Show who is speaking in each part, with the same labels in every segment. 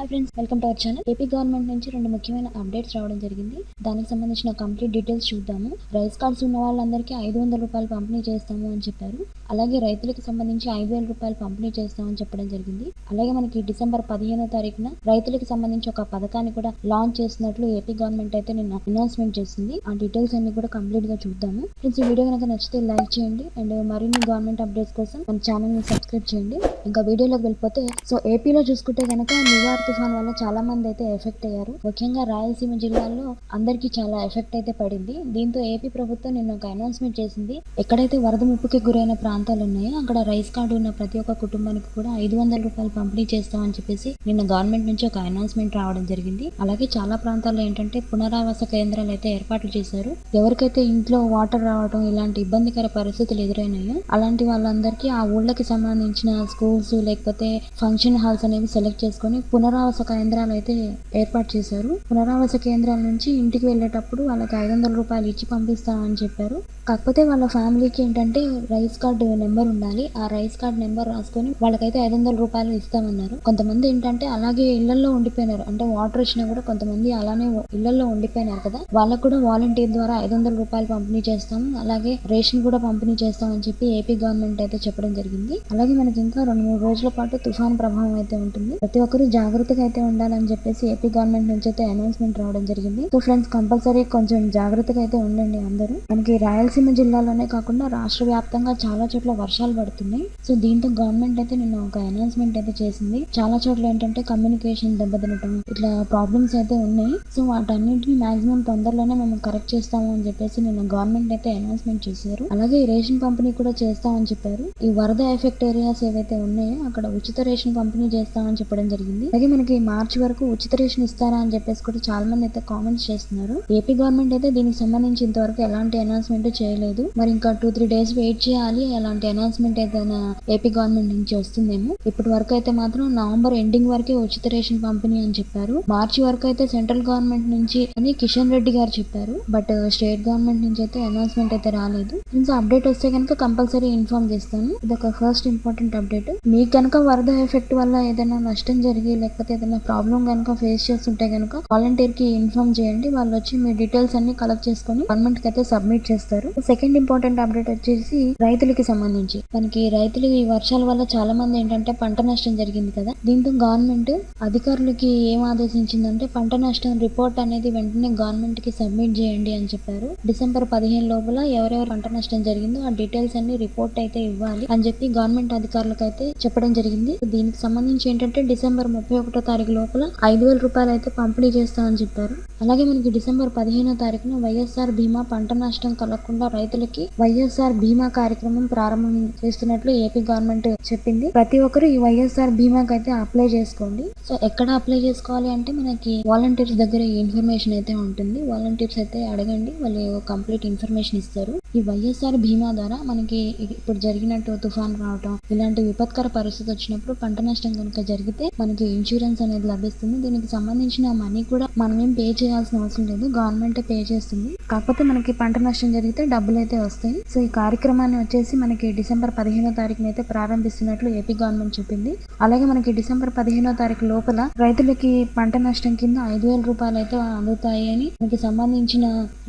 Speaker 1: Hi friends welcome to our channel AP government నుంచి రెండు ముఖ్యమైన అప్డేట్స్ రావడం జరిగింది. దానికి సంబంధించిన కంప్లీట్ డీటెయిల్స్ చూద్దాము. రైస్ కార్డ్స్ ఉన్న వాళ్ళందరికీ ఐదు వందల రూపాయలు పంపిణీ చేస్తాము అని చెప్పారు. అలాగే రైతులకు సంబంధించి ఐదు వేల రూపాయలు పంపిణీ చేస్తామని చెప్పడం జరిగింది. అలాగే మనకి డిసెంబర్ పదిహేనో తారీఖున రైతులకు సంబంధించి ఒక పథకాన్ని కూడా లాంచ్ చేసినట్లు ఏపీ గవర్నమెంట్ అయితే నిన్న అనౌన్స్మెంట్ చేసింది. ఆ డీటెయిల్స్ అన్ని కూడా కంప్లీట్గా చూద్దాము. ఫ్రెండ్స్ ఈ వీడియో కనుక నచ్చితే లైక్ చేయండి. అండ్ మరిన్ని గవర్నమెంట్ అప్డేట్స్ కోసం మన ఛానల్ని సబ్స్క్రైబ్ చేయండి. ఇంకా వీడియోలోకి వెళ్ళిపోతే సో ఏపీలో చూసుకుంటే కనుక నివార్ తుఫాన్ వల్ల చాలా మంది అయితే ఎఫెక్ట్ అయ్యారు. ముఖ్యంగా రాయలసీమ జిల్లాలో అందరికీ చాలా ఎఫెక్ట్ అయితే పడింది. దీంతో ఏపీ ప్రభుత్వం నిన్న ఒక అనౌన్స్మెంట్ చేసింది. ఎక్కడైతే వరద ముప్పుకి గురైన ప్రాంతాలు ఉన్నాయో అక్కడ రైస్ కార్డు ఉన్న ప్రతి ఒక్క కుటుంబానికి కూడా ఐదు వందల రూపాయలు పంపిణీ చేస్తామని చెప్పేసి నిన్న గవర్నమెంట్ నుంచి ఒక అనౌన్స్మెంట్ రావడం జరిగింది. అలాగే చాలా ప్రాంతాల్లో ఏంటంటే పునరావాస కేంద్రాలు అయితే ఏర్పాట్లు చేశారు. ఎవరికైతే ఇంట్లో వాటర్ రావడం ఇలాంటి ఇబ్బందికర పరిస్థితులు ఎదురైనాయో అలాంటి వాళ్ళందరికీ ఆ ఊళ్ళకి సంబంధించిన స్కూల్స్ లేకపోతే ఫంక్షన్ హాల్స్ అనేవి సెలెక్ట్ చేసుకొని పునరావాస కేంద్రాలు అయితే ఏర్పాటు చేశారు. పునరావాస కేంద్రాల నుంచి ఇంటికి వెళ్ళేటప్పుడు వాళ్ళకి ఐదు వందల రూపాయలు ఇచ్చి పంపిస్తామని చెప్పారు. కాకపోతే వాళ్ళ ఫ్యామిలీకి ఏంటంటే రైస్ కార్డు నెంబర్ ఉండాలి. ఆ రైస్ కార్డు నెంబర్ రాసుకొని వాళ్ళకైతే ఐదు వందల రూపాయలు ఇస్తామన్నారు. కొంతమంది ఏంటంటే అలాగే ఇళ్ళలో ఉండిపోయినారు. అంటే వాటర్ వచ్చినా కూడా కొంతమంది అలానే ఇళ్ళలో ఉండిపోయినారు కదా. వాళ్ళకు కూడా వాలంటీర్ ద్వారా ఐదు వందల రూపాయలు పంపిణీ చేస్తాము. అలాగే రేషన్ కూడా పంపిణీ చేస్తామని చెప్పి ఏపీ గవర్నమెంట్ అయితే చెప్పడం జరిగింది. అలాగే మనకి ఇంకా రెండు మూడు రోజుల పాటు తుఫాన్ ప్రభావం అయితే ఉంటుంది. ప్రతి ఒక్కరు జాగ్రత్తగా అయితే ఉండాలని చెప్పేసి ఏపీ గవర్నమెంట్ నుంచి అయితే అనౌన్స్మెంట్ రావడం జరిగింది. సో ఫ్రెండ్స్ కంపల్సరీ కొంచెం జాగ్రత్తగా అయితే ఉండండి అందరూ. మనకి రాయలసీమ జిల్లాలోనే కాకుండా రాష్ట్ర వ్యాప్తంగా చాలా చోట్ల వర్షాలు పడుతున్నాయి. సో దీంతో గవర్నమెంట్ అయితే నిన్న ఒక అనౌన్స్మెంట్ అయితే చేసింది. చాలా చోట్ల ఏంటంటే కమ్యూనికేషన్ దెబ్బతినటం ఇట్లా ప్రాబ్లమ్స్ అయితే ఉన్నాయి. సో వాటన్నిటిని మాక్సిమం తొందరలోనే మేము కరెక్ట్ చేస్తాము అని చెప్పేసి నిన్న గవర్నమెంట్ అయితే అనౌన్స్మెంట్ చేశారు. అలాగే రేషన్ పంపిణీ కూడా చేస్తామని చెప్పారు. ఈ వరద ఎఫెక్ట్ ఏరియాస్ ఏవైతే ఉన్నాయో అక్కడ ఉచిత రేషన్ పంపిణీ చేస్తామని చెప్పడం జరిగింది. అలాగే మనకి మార్చి వరకు ఉచిత రేషన్ ఇస్తారా అని చెప్పేసి కూడా చాలా మంది అయితే కామెంట్స్ చేస్తున్నారు. ఏపీ గవర్నమెంట్ అయితే దీనికి సంబంధించి ఇంతవరకు ఎలాంటి అనౌన్స్మెంట్ చేయలేదు. మరి ఇంకా టూ త్రీ డేస్ వెయిట్ చేయాలి. ఎలాంటి అనౌన్స్మెంట్ ఏదైనా ఏపీ గవర్నమెంట్ నుంచి వస్తుందేమో. ఇప్పటి వరకు అయితే మాత్రం నవంబర్ ఎండింగ్ వరకే ఉచిత రేషన్ పంపిణీ అని చెప్పారు. మార్చి వరకు అయితే సెంట్రల్ గవర్నమెంట్ నుంచి అని కిషన్ రెడ్డి గారు చెప్పారు. బట్ uh, స్టేట్ గవర్నమెంట్ నుంచి అయితే అనౌన్స్మెంట్ అయితే రాలేదు. ఇంకా అప్డేట్ వస్తే కనుక కంపల్సరీ ఇన్ఫార్మ్ చేస్తాను. ఇది ఒక ఫస్ట్ ఇంపార్టెంట్ అప్డేట్ మీకు కనుక వరద ఎఫెక్ట్ వల్ల ఏదైనా నష్టం జరిగి లేకపోతే ఏదైనా ప్రాబ్లం కనుక ఫేస్ చేస్తుంటే కనుక వాలంటీర్కి ఇన్ఫార్మ్ చేయండి. వాళ్ళు వచ్చి మీ డీటెయిల్స్ అన్ని కలెక్ట్ చేసుకొని గవర్నమెంట్కి అయితే సబ్మిట్ చేస్తారు. సెకండ్ ఇంపార్టెంట్ అప్డేట్ వచ్చేసి రైతులకి సంబంధించి. మనకి రైతులు ఈ వర్షాల వల్ల చాలా మంది ఏంటంటే పంట నష్టం జరిగింది కదా. దీంతో గవర్నమెంట్ అధికారులకి ఏం ఆదేశించిందంటే పంట నష్టం రిపోర్ట్ అనేది వెంటనే గవర్నమెంట్కి సబ్మిట్ చేయండి అని చెప్పారు. డిసెంబర్ పదిహేను లోపల ఎవరెవరు పంట నష్టం జరిగిందో ఆ డీటెయిల్స్ అన్ని రిపోర్ట్ అయితే ఇవ్వాలి అని చెప్పి గవర్నమెంట్ అధికారులకు అయితే చెప్పడం జరిగింది. దీనికి సంబంధించి ఏంటంటే డిసెంబర్ ముప్పై ఒకటో తారీఖు లోపల ఐదు వేల రూపాయలు అయితే పంపిణీ చేస్తామని చెప్పారు. అలాగే మనకి డిసెంబర్ పదిహేనో తారీఖున వైఎస్ఆర్ బీమా పంట నష్టం కలగకుండా రైతులకి వైఎస్ఆర్ బీమా కార్యక్రమం ప్రారంభం చేస్తున్నట్లు ఏపీ గవర్నమెంట్ చెప్పింది. ప్రతి ఒక్కరు ఈ వైఎస్ఆర్ బీమాకి అయితే అప్లై చేసుకోండి. సో ఎక్కడ అప్లై చేసుకోవాలి అంటే మనకి వాలంటీర్స్ దగ్గర ఈ ఇన్ఫర్మేషన్ అయితే ఉంటుంది. వాలంటీర్స్ అయితే అడగండి. వాళ్ళు కంప్లీట్ ఇన్ఫర్మేషన్ ఇస్తారు. ఈ వైఎస్ఆర్ బీమా ద్వారా మనకి ఇప్పుడు జరిగినట్టు తుఫాన్ రావటం ఇలాంటి విపత్కర పరిస్థితి వచ్చినప్పుడు పంట నష్టం కనుక జరిగితే మనకి ఇన్సూరెన్స్ అనేది లభిస్తుంది. దీనికి సంబంధించిన మనీ కూడా మనం ఏం పే చేయాల్సిన అవసరం లేదు. గవర్నమెంట్ పే చేస్తుంది. కాకపోతే మనకి పంట నష్టం జరిగితే డబ్బులు అయితే వస్తాయి. సో ఈ కార్యక్రమాన్ని వచ్చేసి మనకి డిసెంబర్ పదిహేనో తారీఖున అయితే ప్రారంభిస్తున్నట్లు ఏపీ గవర్నమెంట్ చెప్పింది. అలాగే మనకి డిసెంబర్ పదిహేనో తారీఖు లోపల రైతులకి పంట నష్టం కింద ఐదు వేల రూపాయలు అయితే అందుతాయి అని మనకి సంబంధించిన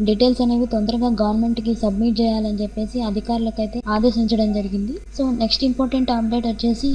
Speaker 1: డీటెయిల్స్ అనేవి తొందరగా గవర్నమెంట్కి సబ్మిట్ చేయాలని చెప్పేసి అధికారులకు అయితే ఆదేశించడం జరిగింది. సో నెక్స్ట్ ఇంపార్టెంట్ అప్డేట్ వచ్చేసి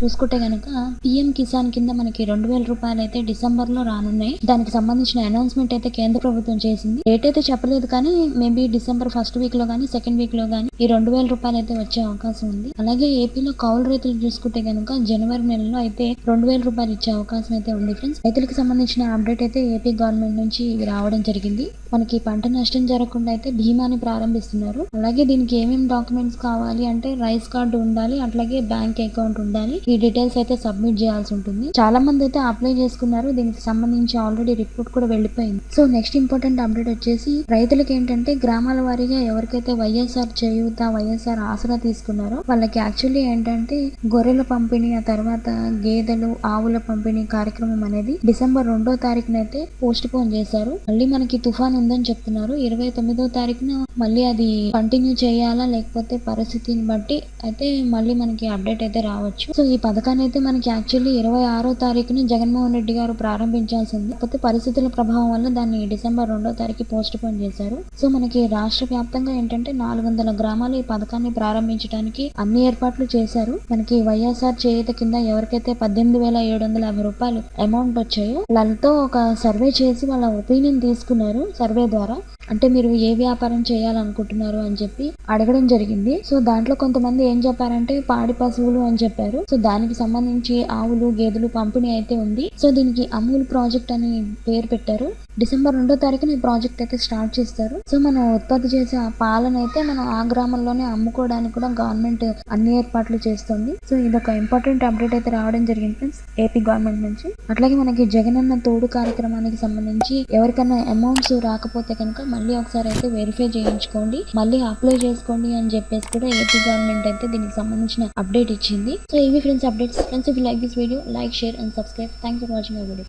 Speaker 1: చూసుకుంటే కనుక పిఎం కిసాన్ కింద మనకి రెండు వేల రూపాయలు అయితే డిసెంబర్లో రానున్నాయి. దానికి సంబంధించిన అనౌన్స్మెంట్ అయితే కేంద్ర ప్రభుత్వం చేసింది. డేట్ అయితే చెప్పలేదు కానీ మేబీ డిసెంబర్ ఫస్ట్ వీక్లో కానీ సెకండ్ వీక్లో కానీ ఈ రెండు వేల రూపాయలు అయితే వచ్చే అవకాశం ఉంది. అలాగే ఏపీలో కౌలు రైతులు చూసుకుంటే కనుక జనవరి నెలలో అయితే రెండు వేల రూపాయలు ఇచ్చే అవకాశం అయితే ఉంది ఫ్రెండ్స్ రైతులకు సంబంధించిన అప్డేట్ అయితే ఏపీ గవర్నమెంట్ నుంచి రావడం జరిగింది. మనకి పంట నష్టం జరగకుండా అయితే బీమాని ప్రారంభిస్తున్నారు. అలాగే దీనికి ఏమేమి డాక్యుమెంట్స్ కావాలి అంటే రైస్ కార్డు ఉండాలి అట్లాగే బ్యాంక్ అకౌంట్ ఉండాలి. ఈ డీటెయిల్స్ అయితే సబ్మిట్ చేయాల్సి ఉంటుంది. చాలా మంది అయితే అప్లై చేసుకున్నారు. దీనికి సంబంధించి ఆల్రెడీ రిపోర్ట్ కూడా వెళ్ళిపోయింది. సో నెక్స్ట్ ఇంపార్టెంట్ అప్డేట్ వచ్చేసి రైతులకు ఏంటంటే గ్రామాల వారీగా ఎవరికైతే వైఎస్ఆర్ చేయూత వైఎస్ఆర్ ఆసరా తీసుకున్నారో వాళ్ళకి యాక్చువల్లీ ఏంటంటే గొర్రెల పంపిణీ ఆ తర్వాత గేదెలు ఆవుల పంపిణీ కార్యక్రమం అనేది డిసెంబర్ రెండో తారీఖున అయితే పోస్ట్ పోన్ చేశారు. మళ్ళీ మనకి తుఫాన్ ఉందని చెప్తున్నారు. ఇరవై తొమ్మిదో తారీఖున మళ్ళీ అది కంటిన్యూ చేయాలా లేకపోతే పరిస్థితిని బట్టి అయితే మళ్ళీ మనకి అప్డేట్ అయితే రావచ్చు. సో ఈ పథకాన్ని అయితే మనకి యాక్చువల్లీ ఇరవై ఆరో తారీఖున జగన్మోహన్ రెడ్డి గారు ప్రారంభించాల్సింది. కాకపోతే పరిస్థితుల ప్రభావం వల్ల దాన్ని డిసెంబర్ రెండో తారీఖు పోస్ట్ పోన్ చేశారు. సో మనకి రాష్ట్ర వ్యాప్తంగా ఏంటంటే నాలుగు వందల గ్రామాలు ఈ పథకాన్ని ప్రారంభించడానికి అన్ని ఏర్పాట్లు చేశారు. మనకి వైఎస్ఆర్ చేయుత కింద ఎవరికైతే పద్దెనిమిది వేల ఏడు వందల యాభై రూపాయలు అమౌంట్ వచ్చాయో వాళ్ళతో ఒక సర్వే చేసి వాళ్ళ ఒపీనియన్ తీసుకున్నారు. సర్వే ద్వారా అంటే మీరు ఏ వ్యాపారం చేయాలనుకుంటున్నారు అని చెప్పి అడగడం జరిగింది. సో దాంట్లో కొంతమంది ఏం చెప్పారంటే పాడి పశువులు అని చెప్పారు. సో దానికి సంబంధించి ఆవులు గేదెలు పంపిణీ అయితే ఉంది. సో దీనికి అమూల్ ప్రాజెక్ట్ అని పేరు పెట్టారు. డిసెంబర్ రెండో తారీఖున ఈ ప్రాజెక్ట్ అయితే స్టార్ట్ చేస్తారు. సో మనం ఉత్పత్తి చేసే ఆ పాలన అయితే మనం ఆ గ్రామంలోనే అమ్ముకోవడానికి కూడా గవర్నమెంట్ అన్ని ఏర్పాట్లు చేస్తుంది. సో ఇది ఒక ఇంపార్టెంట్ అప్డేట్ అయితే రావడం జరిగింది ఫ్రెండ్స్ ఏపీ గవర్నమెంట్ నుంచి. అట్లాగే మనకి జగనన్న తోడు కార్యక్రమానికి సంబంధించి ఎవరికైనా అమౌంట్స్ రాకపోతే కనుక మళ్ళీ ఒకసారి అయితే వెరిఫై చేయించుకోండి. మళ్ళీ అప్లై చేసుకోండి అని చెప్పేసి కూడా ఏపీ గవర్నమెంట్ అయితే దీనికి సంబంధించిన అప్డేట్ ఇచ్చింది. సో ఇవి friends updates friends if like this video like share and subscribe thank for watching my video